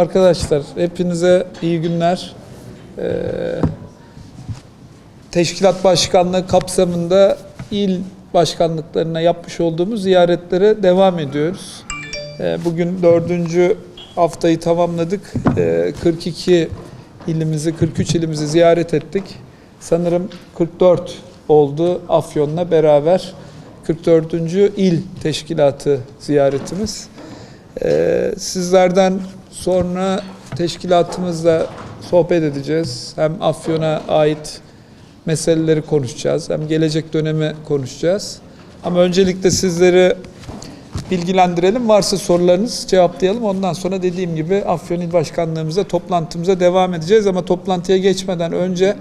Arkadaşlar hepinize iyi günler. Ee, teşkilat başkanlığı kapsamında il başkanlıklarına yapmış olduğumuz ziyaretlere devam ediyoruz. Ee, bugün dördüncü haftayı tamamladık. Ee, 42 ilimizi, 43 ilimizi ziyaret ettik. Sanırım 44 oldu Afyon'la beraber. 44. il teşkilatı ziyaretimiz. Ee, sizlerden sonra teşkilatımızla sohbet edeceğiz. Hem Afyon'a ait meseleleri konuşacağız, hem gelecek dönemi konuşacağız. Ama öncelikle sizleri bilgilendirelim. Varsa sorularınız cevaplayalım. Ondan sonra dediğim gibi Afyon İl Başkanlığımıza, toplantımıza devam edeceğiz. Ama toplantıya geçmeden önce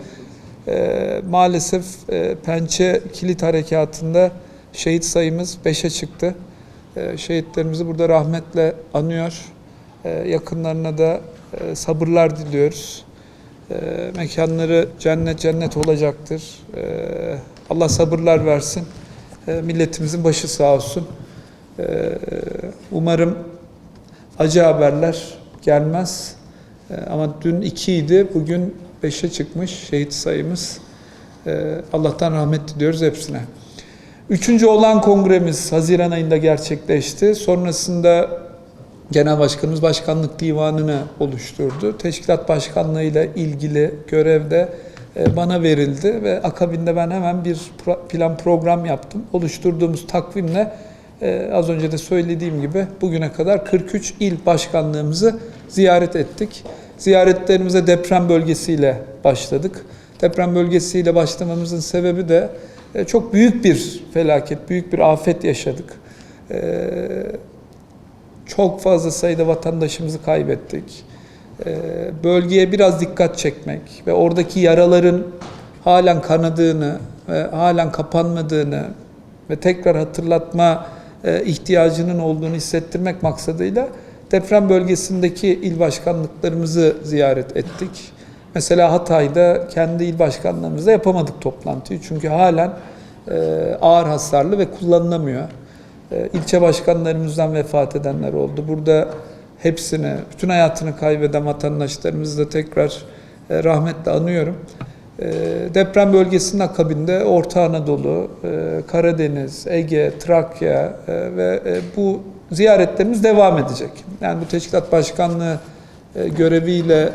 e, maalesef e, Pençe Kilit Harekatı'nda şehit sayımız 5'e çıktı. E, şehitlerimizi burada rahmetle anıyor. E, yakınlarına da e, sabırlar diliyoruz. E, mekanları cennet cennet olacaktır. E, Allah sabırlar versin. Milletimizin başı sağ olsun. Umarım acı haberler gelmez. Ama dün 2 idi, bugün 5'e çıkmış şehit sayımız. Allah'tan rahmet diliyoruz hepsine. Üçüncü olan kongremiz Haziran ayında gerçekleşti. Sonrasında Genel Başkanımız Başkanlık Divanı'nı oluşturdu. Teşkilat Başkanlığı ile ilgili görev de e, bana verildi ve akabinde ben hemen bir plan program yaptım. Oluşturduğumuz takvimle e, az önce de söylediğim gibi bugüne kadar 43 il başkanlığımızı ziyaret ettik. Ziyaretlerimize deprem bölgesiyle başladık. Deprem bölgesiyle başlamamızın sebebi de e, çok büyük bir felaket, büyük bir afet yaşadık. Çok fazla sayıda vatandaşımızı kaybettik. Ee, Bölgeye biraz dikkat çekmek ve oradaki yaraların halen kanadığını ve halen kapanmadığını ve tekrar hatırlatma e, ihtiyacının olduğunu hissettirmek maksadıyla deprem bölgesindeki il başkanlıklarımızı ziyaret ettik. Mesela Hatay'da kendi il başkanlığımızda yapamadık toplantıyı çünkü halen e, ağır hasarlı ve kullanılamıyor. E, ilçe başkanlarımızdan vefat edenler oldu. Burada hepsini, bütün hayatını kaybeden vatandaşlarımızı da tekrar e, rahmetle anıyorum. E, Deprem bölgesinin akabinde Orta Anadolu, e, Karadeniz, Ege, Trakya e, ve bu ziyaretlerimiz devam edecek. Yani bu teşkilat başkanlığı göreviyle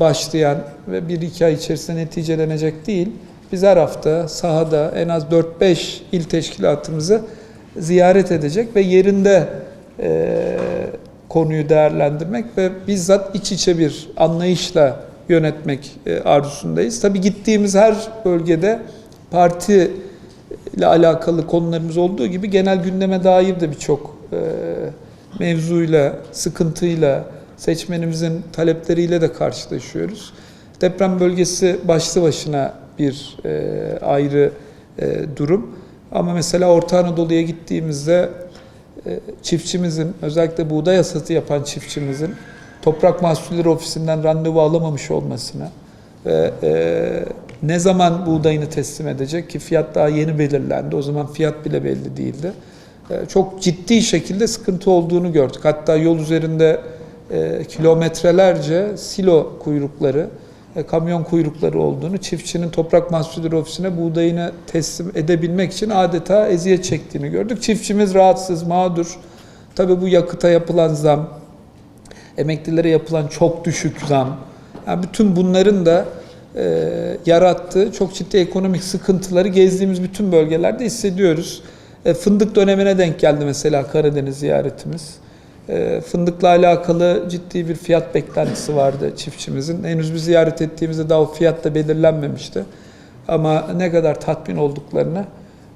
başlayan ve bir iki ay içerisinde neticelenecek değil. Biz her hafta sahada en az 4-5 il teşkilatımızı ziyaret edecek ve yerinde e, konuyu değerlendirmek ve bizzat iç içe bir anlayışla yönetmek e, arzusundayız. Tabii gittiğimiz her bölgede parti ile alakalı konularımız olduğu gibi genel gündeme dair de birçok e, mevzuyla, sıkıntıyla, seçmenimizin talepleriyle de karşılaşıyoruz. Deprem bölgesi başlı başına bir e, ayrı e, durum. Ama mesela Orta Anadolu'ya gittiğimizde e, çiftçimizin, özellikle buğday hasatı yapan çiftçimizin Toprak Mahsulleri Ofisi'nden randevu alamamış olmasına ve e, ne zaman buğdayını teslim edecek ki fiyat daha yeni belirlendi. O zaman fiyat bile belli değildi. E, çok ciddi şekilde sıkıntı olduğunu gördük. Hatta yol üzerinde e, kilometrelerce silo kuyrukları, kamyon kuyrukları olduğunu, çiftçinin Toprak Mahsulleri Ofisi'ne buğdayını teslim edebilmek için adeta eziyet çektiğini gördük. Çiftçimiz rahatsız, mağdur. Tabii bu yakıta yapılan zam, emeklilere yapılan çok düşük zam, yani bütün bunların da e, yarattığı çok ciddi ekonomik sıkıntıları gezdiğimiz bütün bölgelerde hissediyoruz. E, fındık dönemine denk geldi mesela Karadeniz ziyaretimiz. E, fındıkla alakalı ciddi bir fiyat beklentisi vardı çiftçimizin. Henüz bir ziyaret ettiğimizde daha o fiyat da belirlenmemişti. Ama ne kadar tatmin olduklarını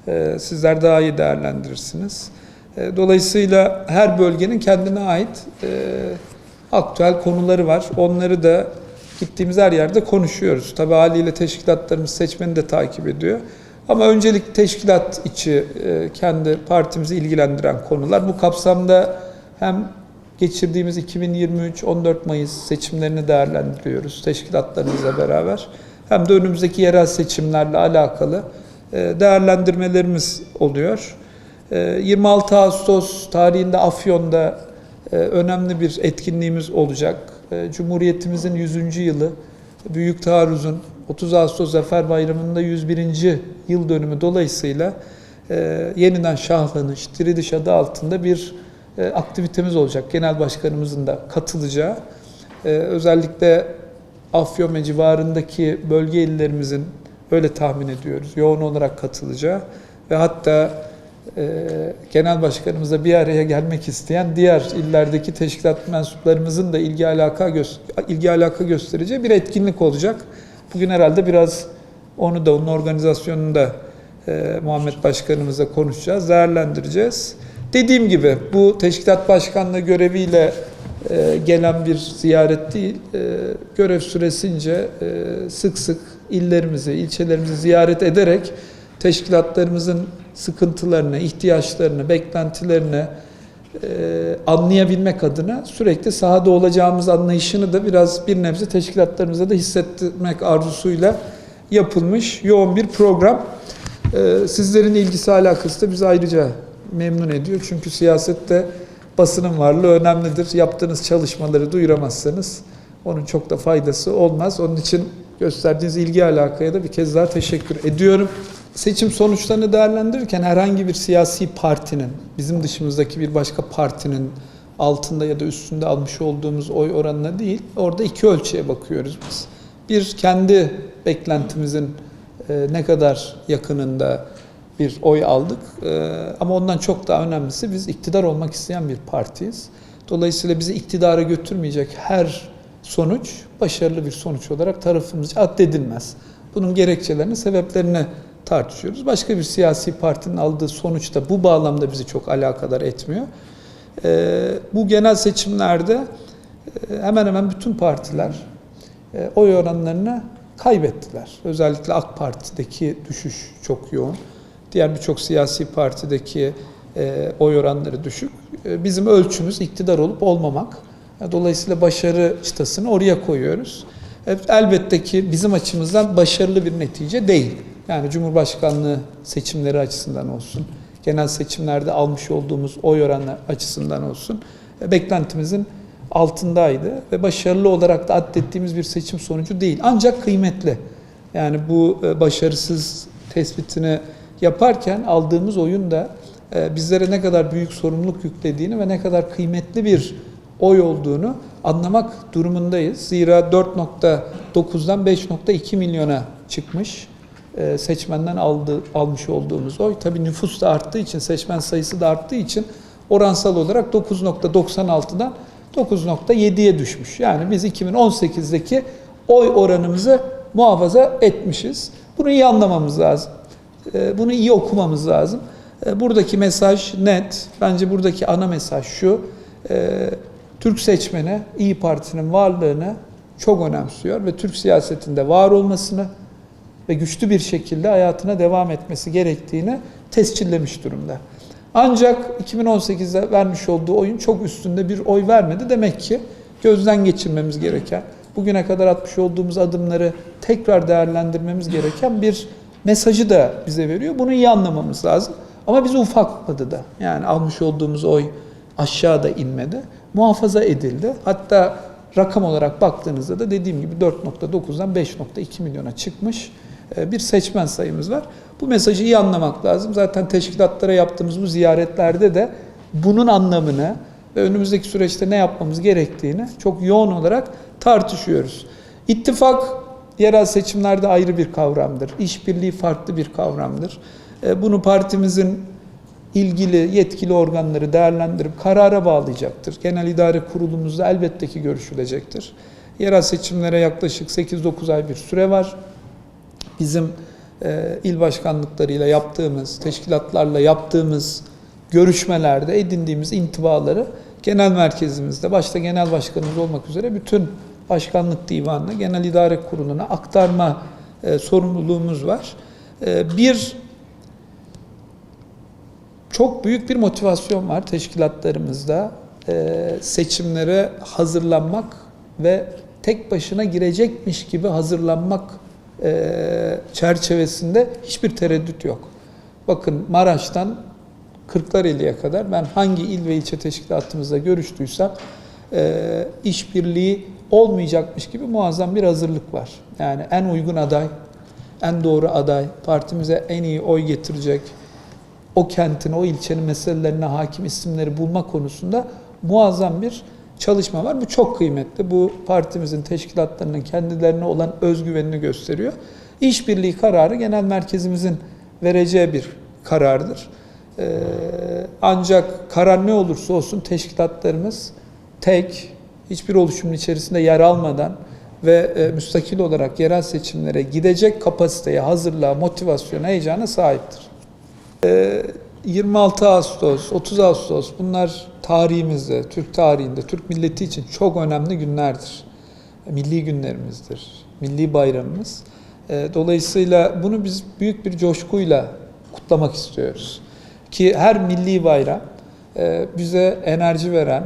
e, sizler daha iyi değerlendirirsiniz. E, dolayısıyla her bölgenin kendine ait e, aktüel konuları var. Onları da gittiğimiz her yerde konuşuyoruz. Tabii haliyle teşkilatlarımız seçmeni de takip ediyor. Ama öncelik teşkilat içi kendi partimizi ilgilendiren konular. Bu kapsamda hem geçirdiğimiz 2023 14 Mayıs seçimlerini değerlendiriyoruz teşkilatlarımızla beraber. Hem de önümüzdeki yerel seçimlerle alakalı e, değerlendirmelerimiz oluyor. E, 26 Ağustos tarihinde Afyon'da e, önemli bir etkinliğimiz olacak. E, Cumhuriyetimizin 100. yılı, Büyük Taarruz'un 30 Ağustos Zafer Bayramı'nda 101. yıl dönümü dolayısıyla e, yeniden şahlanış, diriliş adı altında bir e, aktivitemiz olacak. Genel Başkanımızın da katılacağı. E, özellikle Afyon ve civarındaki bölge illerimizin öyle tahmin ediyoruz yoğun olarak katılacağı ve hatta e, genel başkanımızla bir araya gelmek isteyen diğer illerdeki teşkilat mensuplarımızın da ilgi alaka ilgi alaka göstereceği bir etkinlik olacak. Bugün herhalde biraz onu da onun organizasyonunu da e, Muhammed Başkanımızla konuşacağız, değerlendireceğiz. Dediğim gibi bu teşkilat başkanlığı göreviyle e, gelen bir ziyaret değil, e, görev süresince e, sık sık illerimizi, ilçelerimizi ziyaret ederek teşkilatlarımızın sıkıntılarını, ihtiyaçlarını, beklentilerini e, anlayabilmek adına sürekli sahada olacağımız anlayışını da biraz bir nebze teşkilatlarımıza da hissettirmek arzusuyla yapılmış yoğun bir program. E, sizlerin ilgisi alakası da bizi ayrıca memnun ediyor. Çünkü siyasette basının varlığı önemlidir. Yaptığınız çalışmaları duyuramazsanız onun çok da faydası olmaz. Onun için gösterdiğiniz ilgi alakaya da bir kez daha teşekkür ediyorum. Seçim sonuçlarını değerlendirirken herhangi bir siyasi partinin, bizim dışımızdaki bir başka partinin altında ya da üstünde almış olduğumuz oy oranına değil, orada iki ölçüye bakıyoruz biz. Bir, kendi beklentimizin e, ne kadar yakınında bir oy aldık. E, ama ondan çok daha önemlisi biz iktidar olmak isteyen bir partiyiz. Dolayısıyla bizi iktidara götürmeyecek her sonuç başarılı bir sonuç olarak tarafımızca addedilmez. Bunun gerekçelerini, sebeplerini tartışıyoruz. Başka bir siyasi partinin aldığı sonuç da bu bağlamda bizi çok alakadar etmiyor. E, bu genel seçimlerde e, hemen hemen bütün partiler e, oy oranlarını kaybettiler. Özellikle AK Parti'deki düşüş çok yoğun. Diğer birçok siyasi partideki e, oy oranları düşük. E, bizim ölçümüz iktidar olup olmamak. E, Dolayısıyla başarı çıtasını oraya koyuyoruz. E, elbette ki bizim açımızdan başarılı bir netice değil. Yani Cumhurbaşkanlığı seçimleri açısından olsun, genel seçimlerde almış olduğumuz oy oranı açısından olsun, e, beklentimizin altındaydı ve başarılı olarak da addettiğimiz bir seçim sonucu değil. Ancak kıymetli. Yani bu başarısız tespitini yaparken aldığımız oyun da e, bizlere ne kadar büyük sorumluluk yüklediğini ve ne kadar kıymetli bir oy olduğunu anlamak durumundayız. Zira 4.9'dan 5.2 milyona çıkmış e, seçmenden aldı, almış olduğumuz oy. Tabii nüfus da arttığı için, seçmen sayısı da arttığı için oransal olarak 9.96'dan 9.7'ye düşmüş. Yani biz 2018'deki oy oranımızı muhafaza etmişiz. Bunu iyi anlamamız lazım. E, Bunu iyi okumamız lazım. E, Buradaki mesaj net. Bence buradaki ana mesaj şu. E, Türk seçmeni İyi Parti'nin varlığını çok önemsiyor ve Türk siyasetinde var olmasını ve güçlü bir şekilde hayatına devam etmesi gerektiğini tescillemiş durumda. Ancak 2018'de vermiş olduğu oyun çok üstünde bir oy vermedi. Demek ki gözden geçirmemiz gereken, bugüne kadar atmış olduğumuz adımları tekrar değerlendirmemiz gereken bir mesajı da bize veriyor. Bunu iyi anlamamız lazım. Ama bizi ufakladı da. Yani almış olduğumuz oy aşağıda inmedi. Muhafaza edildi. Hatta rakam olarak baktığınızda da dediğim gibi 4.9'dan 5.2 milyona çıkmış e, bir seçmen sayımız var. Bu mesajı iyi anlamak lazım. Zaten teşkilatlara yaptığımız bu ziyaretlerde de bunun anlamını ve önümüzdeki süreçte ne yapmamız gerektiğini çok yoğun olarak tartışıyoruz. İttifak yerel seçimlerde ayrı bir kavramdır. İşbirliği farklı bir kavramdır. E, Bunu partimizin ilgili yetkili organları değerlendirip karara bağlayacaktır. Genel İdare Kurulumuzda elbette ki görüşülecektir. Yerel seçimlere yaklaşık 8-9 ay bir süre var. Bizim e, il başkanlıklarıyla yaptığımız, teşkilatlarla yaptığımız görüşmelerde edindiğimiz intibaları genel merkezimizde, başta genel başkanımız olmak üzere bütün başkanlık divanına, genel idare kuruluna aktarma e, sorumluluğumuz var. E, bir çok büyük bir motivasyon var teşkilatlarımızda. Ee, seçimlere hazırlanmak ve tek başına girecekmiş gibi hazırlanmak e, çerçevesinde hiçbir tereddüt yok. Bakın Maraş'tan Kırklareli'ye kadar ben hangi il ve ilçe teşkilatımızla görüştüysem e, işbirliği olmayacakmış gibi muazzam bir hazırlık var. Yani en uygun aday, en doğru aday, partimize en iyi oy getirecek, o kentin, o ilçenin meselelerine hakim isimleri bulma konusunda muazzam bir çalışma var. Bu çok kıymetli. Bu partimizin teşkilatlarının kendilerine olan özgüvenini gösteriyor. İşbirliği kararı genel merkezimizin vereceği bir karardır. Ee, ancak karar ne olursa olsun teşkilatlarımız tek, hiçbir oluşumun içerisinde yer almadan ve e, müstakil olarak yerel seçimlere gidecek kapasiteye, hazırlığa, motivasyona, heyecana sahiptir. Ee, 26 Ağustos, 30 Ağustos bunlar tarihimizde, Türk tarihinde, Türk milleti için çok önemli günlerdir. Milli günlerimizdir, milli bayramımız. Ee, Dolayısıyla bunu biz büyük bir coşkuyla kutlamak istiyoruz. Ki her milli bayram e, bize enerji veren, e,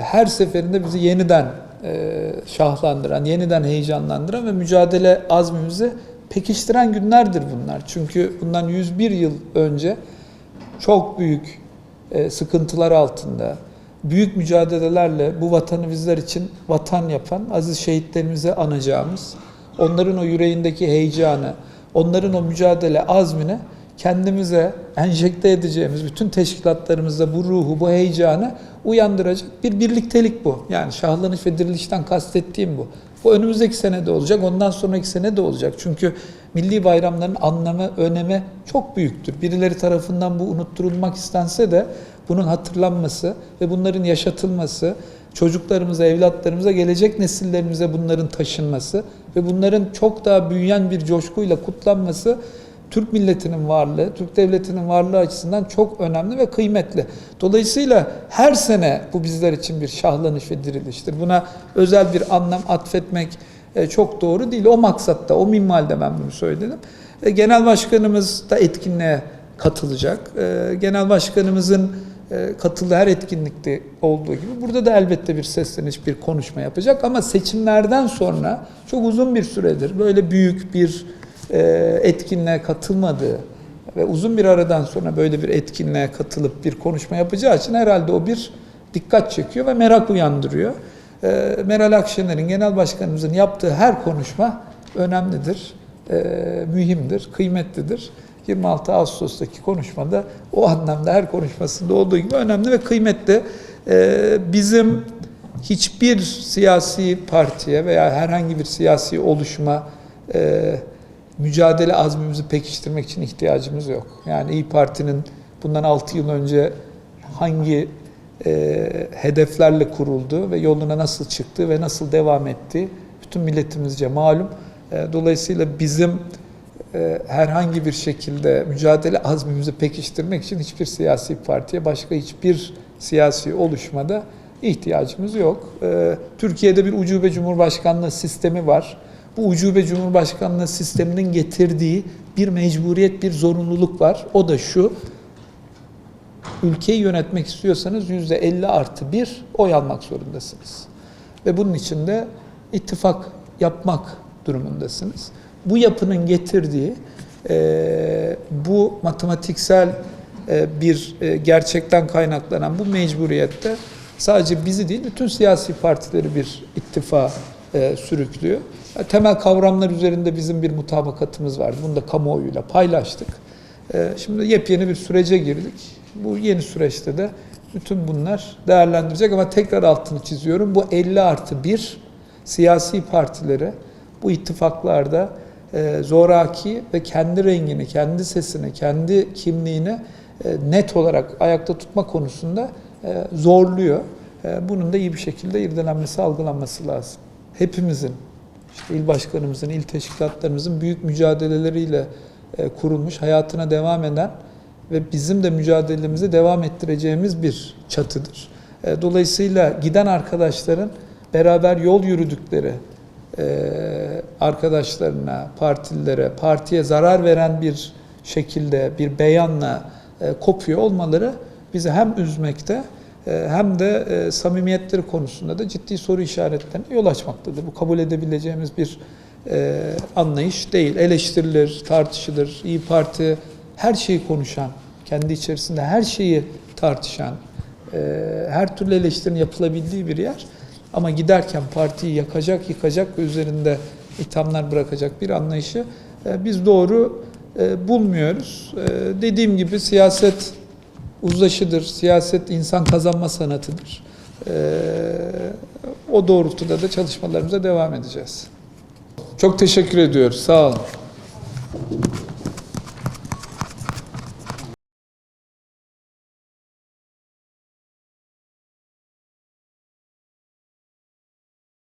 her seferinde bizi yeniden e, şahlandıran, yeniden heyecanlandıran ve mücadele azmimizi pekiştiren günlerdir bunlar. Çünkü bundan 101 yıl önce çok büyük e, sıkıntılar altında, büyük mücadelelerle bu vatanı bizler için vatan yapan aziz şehitlerimize anacağımız, onların o yüreğindeki heyecanı, onların o mücadele azmini kendimize enjekte edeceğimiz bütün teşkilatlarımızda bu ruhu, bu heyecanı uyandıracak bir birliktelik bu. Yani şahlanış ve dirilişten kastettiğim bu. Bu önümüzdeki sene de olacak, ondan sonraki sene de olacak. Çünkü milli bayramların anlamı, önemi çok büyüktür. Birileri tarafından bu unutturulmak istense de bunun hatırlanması ve bunların yaşatılması, çocuklarımıza, evlatlarımıza, gelecek nesillerimize bunların taşınması ve bunların çok daha büyüyen bir coşkuyla kutlanması Türk milletinin varlığı, Türk devletinin varlığı açısından çok önemli ve kıymetli. Dolayısıyla her sene bu bizler için bir şahlanış ve diriliştir. Buna özel bir anlam atfetmek e, çok doğru değil. O maksatta, o minvalde ben bunu söyledim. E, Genel Başkanımız da etkinliğe katılacak. E, Genel Başkanımızın katıldığı her etkinlikte olduğu gibi burada da elbette bir sesleniş, bir konuşma yapacak. Ama seçimlerden sonra çok uzun bir süredir böyle büyük bir etkinliğe katılmadığı ve uzun bir aradan sonra böyle bir etkinliğe katılıp bir konuşma yapacağı için herhalde o bir dikkat çekiyor ve merak uyandırıyor. E, Meral Akşener'in genel başkanımızın yaptığı her konuşma önemlidir, e, mühimdir, kıymetlidir. 26 Ağustos'taki konuşmada o anlamda her konuşmasında olduğu gibi önemli ve kıymetli. Bizim hiçbir siyasi partiye veya herhangi bir siyasi oluşuma mücadele azmimizi pekiştirmek için ihtiyacımız yok. Yani İyi Parti'nin bundan 6 yıl önce hangi e, hedeflerle kuruldu ve yoluna nasıl çıktı ve nasıl devam etti bütün milletimizce malum. E, dolayısıyla bizim e, herhangi bir şekilde mücadele azmimizi pekiştirmek için hiçbir siyasi partiye, başka hiçbir siyasi oluşmada ihtiyacımız yok. E, Türkiye'de bir ucube cumhurbaşkanlığı sistemi var bu ucube cumhurbaşkanlığı sisteminin getirdiği bir mecburiyet, bir zorunluluk var. O da şu, ülkeyi yönetmek istiyorsanız yüzde 50 artı bir oy almak zorundasınız. Ve bunun için de ittifak yapmak durumundasınız. Bu yapının getirdiği e, bu matematiksel e, bir e, gerçekten kaynaklanan bu mecburiyette sadece bizi değil bütün siyasi partileri bir ittifa e, sürüklüyor. Temel kavramlar üzerinde bizim bir mutabakatımız vardı. Bunu da kamuoyuyla paylaştık. E, şimdi yepyeni bir sürece girdik. Bu yeni süreçte de bütün bunlar değerlendirecek ama tekrar altını çiziyorum. Bu 50 artı 1 siyasi partileri bu ittifaklarda e, zoraki ve kendi rengini, kendi sesini, kendi kimliğini e, net olarak ayakta tutma konusunda e, zorluyor. E, bunun da iyi bir şekilde irdelenmesi, algılanması lazım hepimizin, işte il başkanımızın, il teşkilatlarımızın büyük mücadeleleriyle e, kurulmuş, hayatına devam eden ve bizim de mücadelemizi devam ettireceğimiz bir çatıdır. E, dolayısıyla giden arkadaşların beraber yol yürüdükleri e, arkadaşlarına, partililere, partiye zarar veren bir şekilde, bir beyanla kopuyor olmaları bizi hem üzmekte hem de e, samimiyetleri konusunda da ciddi soru işaretlerine yol açmaktadır. Bu kabul edebileceğimiz bir e, anlayış değil. Eleştirilir, tartışılır. İyi Parti her şeyi konuşan, kendi içerisinde her şeyi tartışan, e, her türlü eleştirinin yapılabildiği bir yer. Ama giderken partiyi yakacak, yıkacak ve üzerinde ithamlar bırakacak bir anlayışı biz doğru bulmuyoruz. Dediğim gibi siyaset uzlaşıdır, siyaset insan kazanma sanatıdır. E, o doğrultuda da çalışmalarımıza devam edeceğiz. Çok teşekkür ediyoruz. Sağ olun.